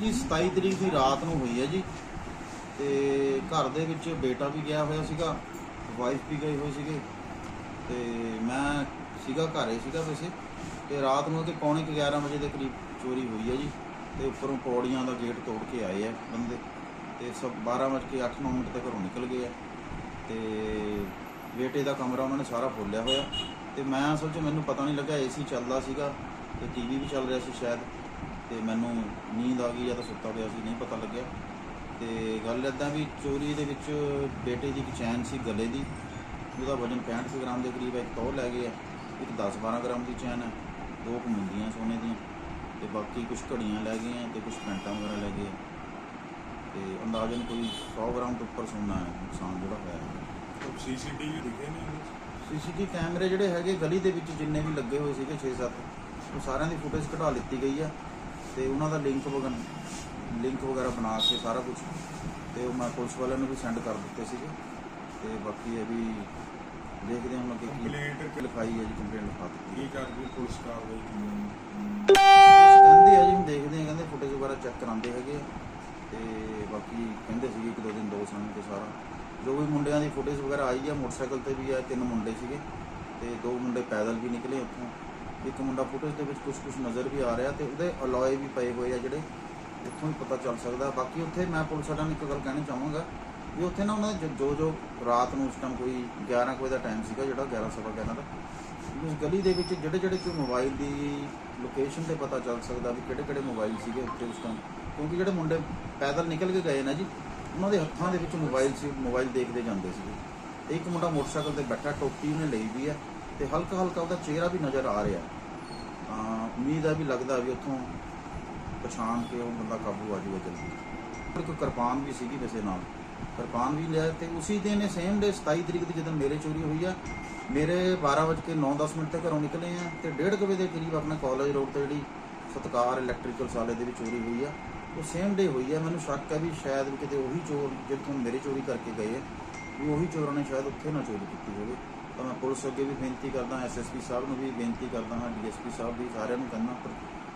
ਜੀ 27 ਤਰੀਕ ਦੀ ਰਾਤ ਨੂੰ ਹੋਈ ਹੈ ਜੀ। ਤੇ ਘਰ ਦੇ ਵਿੱਚ ਬੇਟਾ ਵੀ ਗਿਆ ਹੋਇਆ ਸੀਗਾ ਵਾਈਫ ਵੀ ਗਈ ਹੋਈ ਸੀਗੀ। ਤੇ ਮੈਂ ਸੀਗਾ, ਘਰ ਹੀ ਸੀਗਾ ਵੈਸੇ। ਤੇ ਰਾਤ ਨੂੰ ਤੇ ਪੌਣੇ 11 ਵਜੇ ਦੇ ਕਰੀਬ ਚੋਰੀ ਹੋਈ ਹੈ ਜੀ। ਤੇ ਉੱਪਰੋਂ ਪੌੜੀਆਂ ਦਾ ਗੇਟ ਤੋੜ ਕੇ ਆਏ ਆ ਬੰਦੇ। ਤੇ ਸਭ 12 ਵਜੇ ਕੇ 8-9 ਮਿੰਟ ਤੇ ਘਰੋਂ ਨਿਕਲ ਗਏ ਆ। ਤੇ ਬੇਟੇ ਦਾ ਕਮਰਾ ਉਹਨਾਂ ਨੇ ਸਾਰਾ ਫੋਲਿਆ ਹੋਇਆ। ਤੇ ਮੈਂ ਅਸਲ 'ਚ ਮੈਨੂੰ ਪਤਾ ਨਹੀਂ ਲੱਗਾ, ਏਸੀ ਚੱਲਦਾ ਸੀਗਾ ਤੇ ਟੀਵੀ ਵੀ ਚੱਲ ਰਿਹਾ ਸੀ ਸ਼ਾਇਦ। ਤੇ ਮੈਨੂੰ ਨੀਂਦ ਆ ਗਈ ਜਾਂ ਤਾਂ ਸੁੱਤਾ ਪਿਆ ਸੀ, ਨਹੀਂ ਪਤਾ ਲੱਗਿਆ। ਤੇ ਗੱਲ ਇਦਾਂ ਵੀ ਚੋਰੀ ਦੇ ਵਿੱਚ ਬੇਟੇ ਦੀ ਇੱਕ ਚੈਨ ਸੀ ਗਲੇ ਦੀ। ਉਹਦਾ ਵਜ਼ਨ 65 ਕੁ ਗ੍ਰਾਮ ਦੇ ਕਰੀਬ ਹੈ ਇੱਕ ਤੌ ਲੈ ਗਏ ਆ। ਇੱਕ 10-12 ਗ੍ਰਾਮ ਦੀ ਚੈਨ ਹੈ ਦੋ ਕੁ ਮੁੰਦੀਆਂ ਸੋਨੇ ਦੀਆਂ। ਤੇ ਬਾਕੀ ਕੁਝ ਘੜੀਆਂ ਲੈ ਗਏ ਆ ਤੇ ਕੁਝ ਪੈਂਟਾਂ ਵਗੈਰਾ ਲੈ ਗਏ ਆ। ਤੇ ਅੰਦਾਜ਼ਨ ਕੋਈ 100 ਗ੍ਰਾਮ ਤੋਂ ਉੱਪਰ ਸੋਨਾ ਹੈ ਨੁਕਸਾਨ ਜਿਹੜਾ ਹੋਇਆ ਹੈ। ਸੀਸੀਟੀਵੀ ਦਿਖੇ ਨਹੀਂ ਸੀਸੀਟੀ ਕੈਮਰੇ ਜਿਹੜੇ ਹੈਗੇ ਗਲੀ ਦੇ ਵਿੱਚ ਜਿੰਨੇ ਵੀ ਲੱਗੇ ਹੋਏ ਸੀਗੇ 6-7 ਉਹ ਸਾਰਿਆਂ ਦੀ ਫੁਟੇਜ ਕਢਾ ਲਿੱਤੀ ਗਈ ਆ ਤੇ ਉਹਨਾਂ ਦਾ ਲਿੰਕ ਵਗੈਰਾ ਲਿੰਕ ਵਗੈਰਾ ਬਣਾ ਕੇ ਸਾਰਾ ਕੁਝ ਤੇ ਉਹ ਮੈਂ ਪੁਲਿਸ ਵਾਲਿਆਂ ਨੂੰ ਵੀ ਸੈਂਡ ਕਰ ਦਿੱਤੇ ਸੀਗੇ। ਤੇ ਬਾਕੀ ਇਹ ਵੀ ਦੇਖਦੇ ਹਾਂ ਹੁਣ ਅੱਗੇ Complaint ਕੀ ਲਿਖਾਈ ਹੈ ਜੀ ਕੰਪਲੇਂਟ ਲਿਖਾ ਦਿੱਤੀ। ਕੀ ਕਰਦੀ ਪੁਲਿਸ ਕਾਰਵਾਈ ਕਹਿੰਦੇ ਆ ਜੀ ਹੁਣ ਦੇਖਦੇ ਆ ਕਹਿੰਦੇ ਫੁਟੇਜ ਵਗੈਰਾ ਚੈੱਕ ਕਰਾਉਂਦੇ ਹੈਗੇ ਆ। ਤੇ ਬਾਕੀ ਕਹਿੰਦੇ ਸੀਗੇ ਇੱਕ ਦੋ ਦਿਨ ਦੋ ਸਾਲ ਤੇ ਸਾਰਾ। ਜੋ ਵੀ ਮੁੰਡਿਆਂ ਦੀ ਫੁਟੇਜ ਵਗੈਰਾ ਆਈ ਆ, ਮੋਟਰਸਾਈਕਲ ਤੇ ਵੀ ਆ, ਤਿੰਨ ਮੁੰਡੇ ਸੀਗੇ ਤੇ ਦੋ ਮੁੰਡੇ ਪੈਦਲ ਵੀ ਨਿਕਲੇ ਉੱਥੋਂ। ਇੱਕ ਮੁੰਡਾ ਫੁਟੇਜ ਦੇ ਵਿੱਚ ਕੁਝ ਕੁਝ ਨਜ਼ਰ ਵੀ ਆ ਰਿਹਾ ਤੇ ਉਹਦੇ ਅਲੋਏ ਵੀ ਪਏ ਹੋਏ ਆ ਜਿਹੜੇ, ਉੱਥੋਂ ਹੀ ਪਤਾ ਚੱਲ ਸਕਦਾ। ਬਾਕੀ ਉੱਥੇ ਮੈਂ ਪੁਲਿਸ ਵਾਲਿਆਂ ਨੂੰ ਇੱਕ ਗੱਲ ਕਹਿਣੀ ਚਾਹਾਂਗਾ ਵੀ ਉੱਥੇ ਨਾ ਉਹਨਾਂ ਦੇ ਜੋ ਜੋ ਰਾਤ ਨੂੰ ਉਸ ਟਾਈਮ ਕੋਈ 11 ਕੁ ਵਜੇ ਦਾ ਟਾਈਮ ਸੀਗਾ ਜਿਹੜਾ 11 ਸਵਾ 11 ਦਾ, ਉਸ ਗਲੀ ਦੇ ਵਿੱਚ ਜਿਹੜੇ ਜਿਹੜੇ ਕੋਈ ਮੋਬਾਈਲ ਦੀ ਲੋਕੇਸ਼ਨ ਤੇ ਪਤਾ ਚੱਲ ਸਕਦਾ ਵੀ ਕਿਹੜੇ ਕਿਹੜੇ ਮੋਬਾਈਲ ਸੀਗੇ ਉੱਥੇ ਉਸ ਟਾਈਮ ਕਿਉਂਕਿ ਜਿਹੜੇ ਮੁੰਡੇ ਪੈਦਲ ਨਿਕਲ ਕੇ ਗਏ ਨਾ ਜੀ, ਉਹਨਾਂ ਦੇ ਹੱਥਾਂ ਦੇ ਵਿੱਚ ਮੋਬਾਈਲ ਸੀ ਮੋਬਾਈਲ ਦੇਖਦੇ ਜਾਂਦੇ ਸੀਗੇ। ਤੇ ਇੱਕ ਮੁੰਡਾ ਮੋਟਰਸਾਈਕਲ ਤੇ ਬੈਠਾ, ਟੋਪੀ ਉਹਨੇ ਲਈ ਵੀ ਹੈ ਤੇ ਹਲਕਾ ਹਲਕਾ ਉਹਦਾ ਚਿਹਰਾ ਵੀ ਨਜ਼ਰ ਆ ਰਿਹਾ। ਤਾਂ ਉਮੀਦ ਹੈ ਵੀ ਲੱਗਦਾ ਵੀ ਉੱਥੋਂ ਪਛਾਣ ਕੇ ਉਹ ਬੰਦਾ ਕਾਬੂ ਆ ਜੂਗਾ ਜਲਦੀ। ਇੱਕ ਕਿਰਪਾਨ ਵੀ ਸੀਗੀ ਵੈਸੇ ਨਾਲ। ਕਿਰਪਾਨ ਵੀ ਲਿਆ ਤੇ ਉਸੇ ਦਿਨ ਇਹ ਸੇਮ ਡੇ 27 ਤਰੀਕ ਦੀ ਜਦੋਂ ਮੇਰੇ ਚੋਰੀ ਹੋਈ ਆ, ਮੇਰੇ 12:09-10 ਮਿੰਟ ਤੇ ਘਰੋਂ ਨਿਕਲੇ ਆ ਤੇ 1:30 ਵਜੇ ਦੇ ਕਰੀਬ ਆਪਣੇ ਕਾਲਜ ਰੋਡ ਤੇ ਜਿਹੜੀ ਸਤਕਾਰ ਇਲੈਕਟ੍ਰੀਕਲ ਸਾਲੇ ਦੇ ਵਿੱਚ ਚੋਰੀ ਹੋਈ ਆ। ਉਹ ਸੇਮ ਡੇ ਹੋਈ ਹੈ, ਮੈਨੂੰ ਸ਼ੱਕ ਹੈ ਵੀ ਸ਼ਾਇਦ ਵੀ ਕਿਤੇ ਉਹੀ ਚੋਰ ਜਿਹੜੇ ਜਿੱਥੋਂ ਮੇਰੇ ਚੋਰੀ ਕਰਕੇ ਗਏ ਆ ਵੀ ਉਹੀ ਚੋਰਾਂ ਨੇ ਸ਼ਾਇਦ ਉੱਥੇ ਨਾ ਚੋਰੀ ਕੀਤੀ ਹੋਵੇ। ਤਾਂ ਮੈਂ ਪੁਲਿਸ ਅੱਗੇ ਵੀ ਬੇਨਤੀ ਕਰਦਾ ਐਸਐਸਪੀ ਸਾਹਿਬ ਨੂੰ ਵੀ ਬੇਨਤੀ ਕਰਦਾ ਹਾਂ ਡੀਐਸਪੀ ਸਾਹਿਬ ਵੀ ਸਾਰਿਆਂ ਨੂੰ ਕਹਿੰਦਾ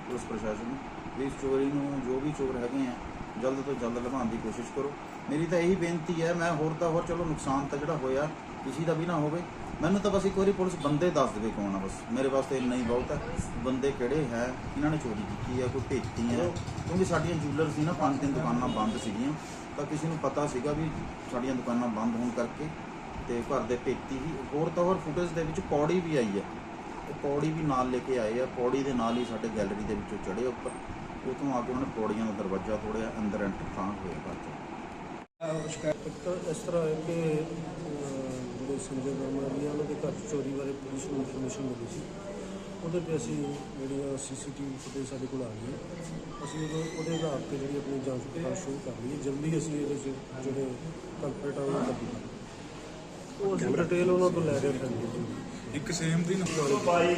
ਪੁਲਿਸ ਪ੍ਰਸ਼ਾਸਨ ਨੂੰ, ਵੀ ਇਸ ਚੋਰੀ ਨੂੰ ਜੋ ਵੀ ਚੋਰ ਹੈਗੇ ਆ ਜਲਦ ਤੋਂ ਜਲਦ ਲਭਾਉਣ ਦੀ ਕੋਸ਼ਿਸ਼ ਕਰੋ। ਮੇਰੀ ਤਾਂ ਇਹੀ ਬੇਨਤੀ ਹੈ, ਮੈਂ ਹੋਰ ਤਾਂ ਹੋਰ ਚਲੋ ਨੁਕਸਾਨ ਤਾਂ ਜਿਹੜਾ ਹੋਇਆ, ਕਿਸੇ ਦਾ ਵੀ ਨਾ ਹੋਵੇ ਮੈਨੂੰ ਤਾਂ ਬਸ ਇੱਕ ਵਾਰੀ ਪੁਲਿਸ ਬੰਦੇ ਦੱਸ ਦੇਵੇ ਕੌਣ ਆ ਬਸ। ਮੇਰੇ ਵਾਸਤੇ ਇੰਨਾ ਹੀ ਬਹੁਤ ਹੈ ਬੰਦੇ ਕਿਹੜੇ ਹੈ? ਇਹਨਾਂ ਨੇ ਚੋਰੀ ਕੀਤੀ ਹੈ ਕੋਈ ਭੇਤੀ ਹੈ ਕਿਉਂਕਿ ਸਾਡੀਆਂ ਜੂਲਰ ਸੀ ਨਾ ਪੰਜ ਤਿੰਨ ਦੁਕਾਨਾਂ ਬੰਦ ਸੀਗੀਆਂ। ਤਾਂ ਕਿਸੇ ਨੂੰ ਪਤਾ ਸੀਗਾ ਵੀ ਸਾਡੀਆਂ ਦੁਕਾਨਾਂ ਬੰਦ ਹੋਣ ਕਰਕੇ ਤੇ ਘਰ ਦੇ ਭੇਤੀ ਹੀ ਹੋਰ ਤਾਂ ਹੋਰ ਫੁਟੇਜ ਦੇ ਵਿੱਚ ਪੌੜੀ ਵੀ ਆਈ ਹੈ ਉਹ ਪੌੜੀ ਵੀ ਨਾਲ ਲੈ ਕੇ ਆਏ ਆ। ਪੌੜੀ ਦੇ ਨਾਲ ਹੀ ਸਾਡੇ ਗੈਲਰੀ ਦੇ ਵਿੱਚੋਂ ਚੜੇ ਉੱਪਰ। ਉਤੋਂ ਆ ਕੇ ਉਹਨਾਂ ਨੇ ਪੌੜੀਆਂ ਦਾ ਦਰਵਾਜ਼ਾ ਤੋੜਿਆ। ਅੰਦਰ ਐਂਟਰ ਤਾਂ ਹੋਇਆ ਘਰ 'ਚ। ਸ਼ਿਕਾਇਤ ਇਸ ਤਰ੍ਹਾਂ ਹੈ ਕਿ ਜਿਹੜੇ ਸੰਜੇ ਵਰਮਾ ਵੀ ਆ ਉਹਨਾਂ ਦੇ ਘਰ 'ਚ ਚੋਰੀ ਬਾਰੇ ਪੁਲਿਸ ਨੂੰ ਇਨਫੋਰਮੇਸ਼ਨ ਮਿਲੀ ਸੀ। ਉਹਦੇ ਤੇ ਅਸੀਂ ਜਿਹੜੀਆਂ ਸੀਸੀਟੀਵੀ ਫੁਟੇਜ ਸਾਡੇ ਕੋਲ ਆ ਗਈ ਹੈ ਅਸੀਂ ਉਹਦੇ ਉਹਦੇ ਆਧਾਰ ਤੇ ਜਿਹੜੀ ਆਪਣੀ ਜਾਂਚ ਪੜਤਾਲ ਸ਼ੁਰੂ ਕਰ ਲਈ ਹੈ। ਜਲਦੀ ਅਸੀਂ ਇਹਦੇ 'ਚ ਜਿਹੜੇ ਕੰਪਲੀਟ ਆ ਉਹਨਾਂ ਦਾ ਉਹ ਅਸੀਂ ਡਿਟੇਲ ਉਹਨਾਂ ਤੋਂ ਲੈ ਰਹੇ ਹਾਂ ਜੀ ਇੱਕ ਸੇਮ ਦਿਨ ਬਾਈ